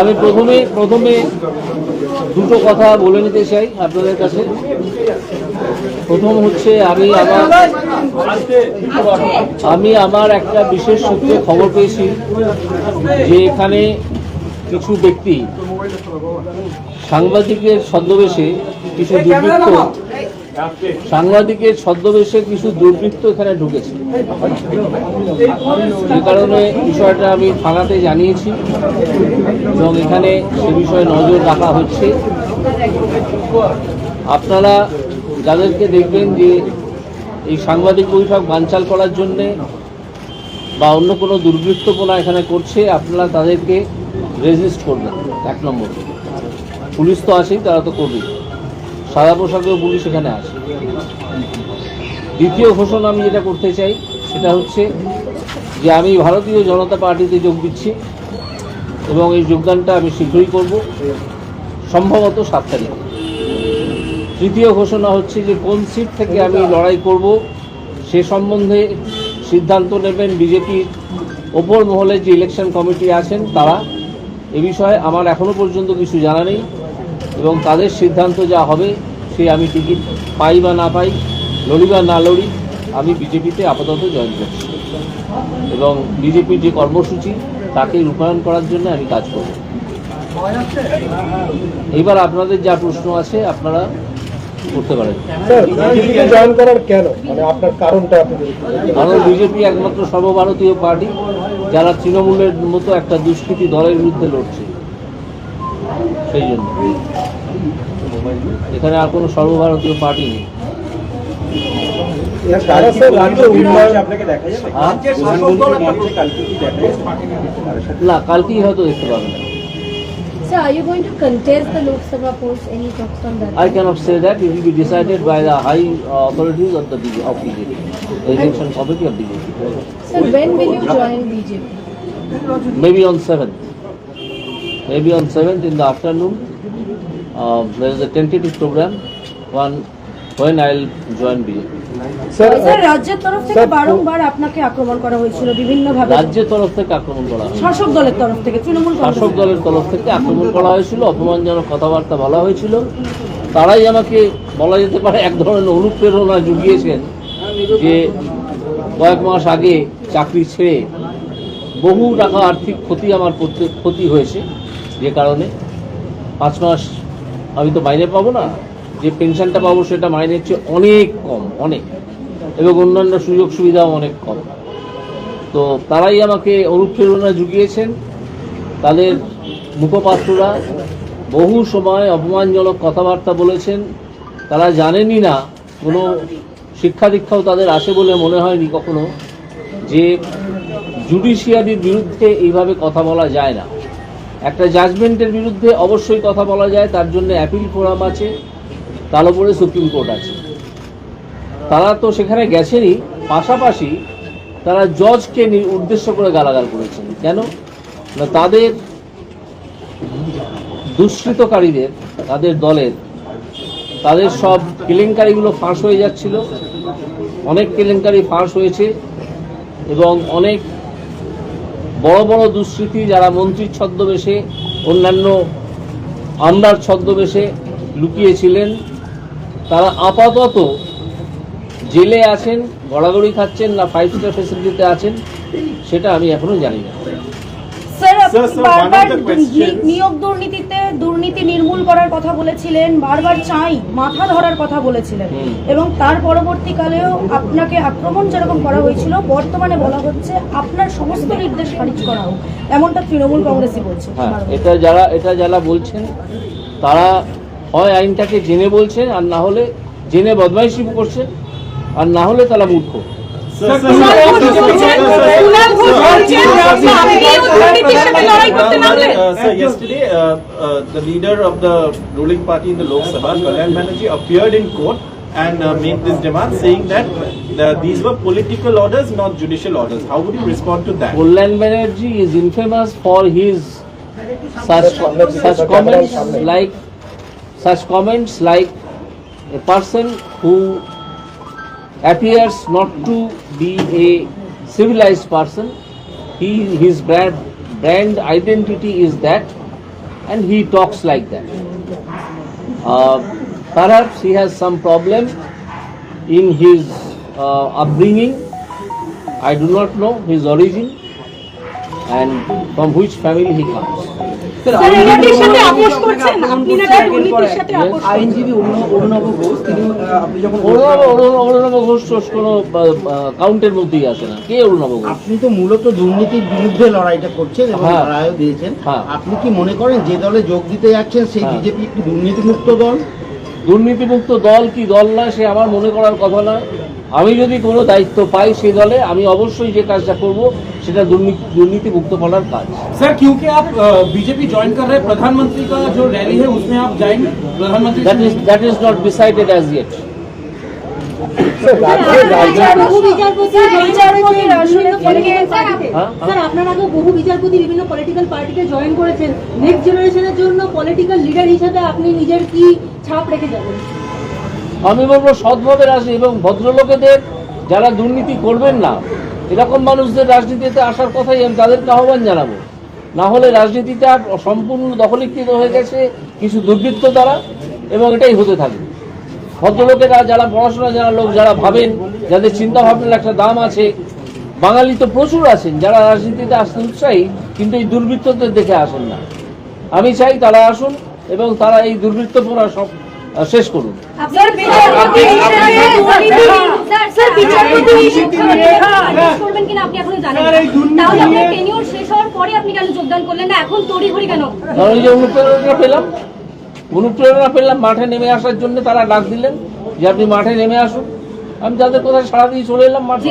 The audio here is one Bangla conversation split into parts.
আমি প্রথমে প্রথমে দুটো কথা বলে নিতে চাই আপনাদের কাছে। প্রথম হচ্ছে আমি আমার আমি আমার একটা বিশেষ সূত্রে খবর পেয়েছি যে এখানে কিছু ব্যক্তি সাংবাদিকের ছদ্মবেশে কিছু দুর্বৃত্ত সাংবাদিকের ছদ্মবেশে কিছু দুর্বৃত্ত এখানে ঢুকেছে। যে কারণে বিষয়টা আমি থানাতে জানিয়েছি এবং এখানে সে বিষয়ে নজর রাখা হচ্ছে। আপনারা যাদেরকে দেখবেন যে এই সাংবাদিক বৈঠক বানচাল করার জন্যে বা অন্য কোনো দুর্বৃত্তপনা এখানে করছে, আপনারা তাদেরকে রেজিস্ট করবেন। এক নম্বর। পুলিশ তো আছেই, তারা তো করবেই। সাদা পোশাকেও পুলিশ এখানে আছে দ্বিতীয় ঘোষণা আমি যেটা করতে চাই, সেটা হচ্ছে যে আমি ভারতীয় জনতা পার্টিতে যোগ দিচ্ছি এবং এই যোগদানটা আমি শীঘ্রই করব, সম্ভবত সাত তারিখ। তৃতীয় ঘোষণা হচ্ছে যে কোন সিট থেকে আমি লড়াই করব, সে সম্বন্ধে সিদ্ধান্ত নেবেন বিজেপির ওপর মহলে যে ইলেকশন কমিটি আছেন তারা। এ বিষয়ে আমার এখনও পর্যন্ত কিছু জানা নেই। এবং তাদের সিদ্ধান্ত যা হবে সে আমি টিকিট পাই বা না পাই লড়ি বা না লড়ি আমি বিজেপিতে আপাতত জয়েন করছি। এবং বিজেপির যে কর্মসূচি তাকে রূপায়ণ করার জন্য আমি কাজ করব। এবার আপনাদের যা প্রশ্ন আছে আপনারা করতে পারেন। জয়েন করার কেন? মানে আপনার কারণটা। কারণ বিজেপি একমাত্র সর্বভারতীয় পার্টি যারা তৃণমূলের মতো একটা দুষ্কৃতী দলের বিরুদ্ধে লড়ছে। সেই জন্য এখানে আর কোনো সর্বভারতীয় পার্টি নেই না কালকেই হয়তো দেখতে পাবেন Sir, are you going to contest the Lok Sabha post? Any talks on that? I cannot say that. It will be decided by the high uh, authorities of the BJP, of BJP, the election committee of BJP. Sir, when will you join BJP? Maybe on 7th. Maybe on 7th in the afternoon. Uh, there is a tentative program. One when I'll join BJP. Sir sir রাজ্যের তরফ থেকে বারংবার আপনাকে আক্রমণ করা হয়েছিল বিভিন্ন ভাবে রাজ্যের তরফ থেকে আক্রমণ করা হয় শাসক দলের তরফ থেকে তৃণমূল শাসক দলের তরফ থেকে আক্রমণ করা হয়েছিল অপমানজনক কথাবার্তা বলা হয়েছিল তারাই আমাকে বলা যেতে পারে এক ধরনের অনুপ্রেরণা জুগিয়েছেন যে কয়েক মাস আগে চাকরি ছেড়ে বহু টাকা আর্থিক ক্ষতি আমার ক্ষতি হয়েছে যে কারণে পাঁচ মাস আমি তো মাইনে পাবো না, যে পেনশনটা পাবো সেটা মাইনের চেয়ে অনেক কম, অনেক। এবং অন্যান্য সুযোগ সুবিধাও অনেক কম। তো তারাই আমাকে অনুপ্রেরণা জুগিয়েছেন। তাদের মুখপাত্ররা বহু সময় অপমানজনক কথাবার্তা বলেছেন। তারা জানেনই না, কোনো শিক্ষা দীক্ষাও তাদের আসে বলে মনে হয়নি কখনো, যে জুডিশিয়ারির বিরুদ্ধে এইভাবে কথা বলা যায় না। একটা জাজমেন্টের বিরুদ্ধে অবশ্যই কথা বলা যায়, তার জন্য অ্যাপিল ফোরাম আছে তার উপরে সুপ্রিম কোর্ট আছে। তারা তো সেখানে গেছেনই, পাশাপাশি তারা জজকে উদ্দেশ্য করে গালাগাল করেছেন। কেন? না, তাদের দুষ্কৃতকারীদের, তাদের দলের, তাদের সব কেলেঙ্কারিগুলো ফাঁস হয়ে যাচ্ছিল। অনেক কেলেঙ্কারি ফাঁস হয়েছে এবং অনেক বড় বড় দুষ্কৃতি যারা মন্ত্রীর ছদ্মবেশে অন্যান্য আমলার ছদ্মবেশে লুকিয়েছিলেন তারা আপাতত জেলে আছেন গড়াগড়ি খাচ্ছেন না ফাইভ স্টার ফেসিলিটিতে আছেন সেটা আমি এখনও জানি না। স্যার বারবার নিয়োগ দুর্নীতিতে দুর্নীতি নির্মূল করার কথা বলেছিলেন বারবার চাই মাথা ধরার কথা বলেছিলেন। এবং তার পরবর্তীকালেও আপনাকে আক্রমণ যেরকম করা হয়েছিল বর্তমানে বলা হচ্ছে আপনার সমস্ত নির্দেশ খারিজ করা হোক এমনটা তৃণমূল কংগ্রেসই বলছে। হ্যাঁ এটা যারা এটা যারা বলছেন তারা হয় আইনটাকে জেনে বলছেন আর না হলে জেনে বদমাইশি করছেন আর না হলে তারা মূর্খ। yesterday, the leader of the ruling party in the Lok Sabha, Kalyan Banerjee, appeared in court and uh, made this demand saying that uh, these were political orders, not judicial orders. How would you respond to that? Kalyan Banerjee is infamous for his such such comments like such comments like a person who appears not to be a civilized person. He his bad brand identity is that, and he talks like that. Uh, perhaps he has some problem in his uh, upbringing. I do not know his origin and from which family he comes. Sir দুর্নীতির সাথে আপোষ করছেন আপনি নাকি দুর্নীতির সাথে Yes. আপোষ আইনজীবী অরুণ- অরুণাভ ঘোষ তিনি আপনি যখন ঘোষ কোনো কাউন্টের মধ্যেই আসে না কে অরুণাভ ঘোষ আপনি তো মূলত দুর্নীতির বিরুদ্ধে লড়াইটা করছেন এবং হ্যাঁ। লড়াইও দিয়েছেন হ্যাঁ। আপনি কি মনে করেন যে দলে যোগ দিতে যাচ্ছেন সেই হ্যাঁ। বিজেপি একটি দুর্নীতিমুক্ত দল দুর্নীতিমুক্ত দল কি দল নয় সে আমার মনে করার কথা নয় আমি যদি কোনো দায়িত্ব পাই সেই দলে আমি অবশ্যই যে কাজটা করব সেটা দুর্নীতি দুর্নীতিমুক্ত করার কাজ सर क्योंकि आप बीजेपी ज्वाइन कर रहे हैं प्रधानमंत्री का जो रैली है उसमें आप जाएंगे प्रधानमंत्री that is that is not decided as yet আপনার আগে বহু বিচারপতি বিভিন্ন পলিটিক্যাল পার্টিতে জয়েন করেছেন। নেক্সট জেনারেশনের জন্য পলিটিক্যাল লিডার হিসেবে আপনি নিজের কি ছাপ রেখে যাবেন? আমি বলব সৎভাবে রাজনীতি এবং ভদ্রলোকেদের যারা দুর্নীতি করবেন না এরকম মানুষদের রাজনীতিতে আসার কথাই আমি তাদেরকে আহ্বান জানাব। না হলে রাজনীতিটা সম্পূর্ণ দখলীকৃত হয়ে গেছে কিছু দুর্বৃত্ত দ্বারা এবং এটাই হতে থাকবে। ভদ্রলোকেরা যারা পড়াশোনা যারা লোক যারা ভাবেন যাদের চিন্তা ভাবনার একটা দাম আছে বাঙালি তো প্রচুর আছেন যারা রাজনীতিতে আসতে উৎসাহী কিন্তু এই দুর্বৃত্তদের দেখে আসেন না। আমি চাই তারা আসুন এবং তারা এই দুর্বৃত্তপনা সব শেষ করুন। পেলাম। অনুপ্রেরণা পেলাম মাঠে নেমে আসার জন্য তারা ডাক দিলেন যে আপনি মাঠে নেমে আসুন আমি তাদের কোথায় সারা দিয়ে চলে এলাম মাঠে।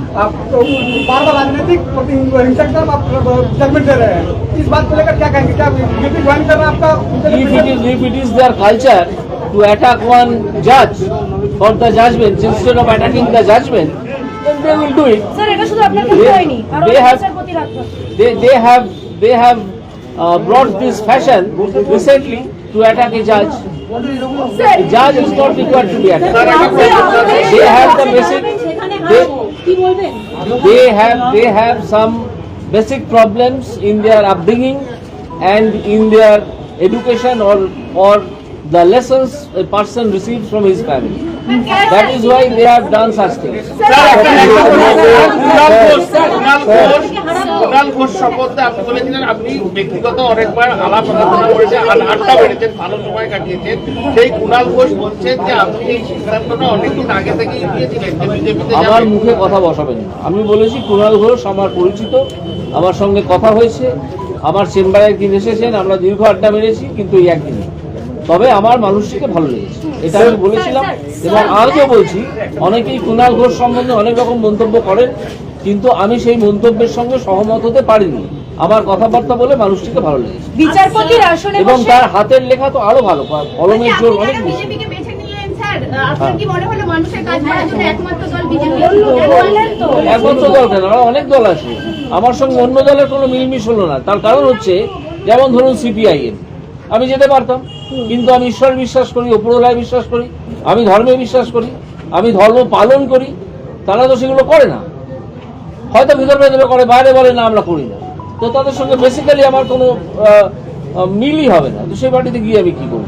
आप तो बार बार राजनीतिक प्रति- हिंसक दल आप जजमेंट दे रहे हैं इस बात को लेकर क्या कहेंगे क्या बीजेपी ज्वाइन कर रहा है आपका if it is if it is their culture to attack one judge for the judgment instead of attacking the judgment then they will do it sir এটা শুধু আপনার ক্ষেত্রে হয়নি আরো They have- বিচারপতি রাখতে they they have they have uh, brought this fashion recently to attack a judge a judge is not required to be attacked they have the basic সেখানে they, they have they have some basic problems in their upbringing and in their education or or the lessons a person receives from his family that is why they have done such things. আমার মুখে কথা বসাবেন আমি বলেছি, কুণাল ঘোষ আমার পরিচিত, আমার সঙ্গে কথা হয়েছে, আমার চেম্বারে একদিন এসেছেন, আমরা দীর্ঘ আড্ডা মেরেছি, কিন্তু এই একদিনে তবে আমার মানুষটিকে ভালো লেগেছে। এটা আমি বলেছিলাম এবং আজও বলছি অনেকেই কুণাল ঘোষ সম্বন্ধে অনেক রকম মন্তব্য করেন কিন্তু আমি সেই মন্তব্যের সঙ্গে সহমত হতে পারিনি। আমার কথাবার্তা বলে মানুষটিকে ভালো লেগেছে। বিচারপতির আসনে এবং তার হাতের লেখা তো আরও ভালো কলমের জোর অনেক বেশি। বিজেপিকে বেছে নিলেন স্যার। আপনার কি মনে হলো মানুষের কাজ করার জন্য একমাত্র দল বিজেপি? বললেন তো। একমাত্র দল কেন? অনেক দল আছে। আমার সঙ্গে অন্য দলের কোনো মিলমিশ হলো না। তার কারণ হচ্ছে যেমন ধরুন সিপিআইএম। আমি যেতে পারতাম। কিন্তু আমি ঈশ্বর বিশ্বাস করি ওপরওয়ালায় বিশ্বাস করি আমি ধর্মে বিশ্বাস করি আমি ধর্ম পালন করি তারা তো সেগুলো করে না। হয়তো ভিতর ভেতরে করে বাইরে বলে না আমরা করি না। তো তাদের সঙ্গে বেসিক্যালি আমার কোনো মিলই হবে না। তো সেই পার্টিতে গিয়ে আমি কি করব?